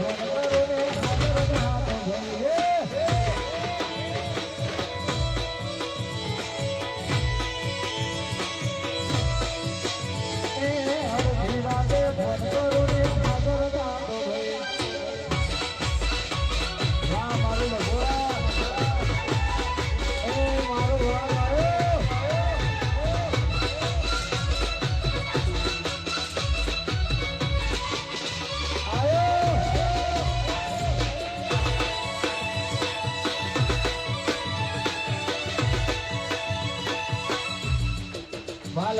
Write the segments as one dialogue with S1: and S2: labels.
S1: Thank you.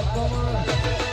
S1: Come on.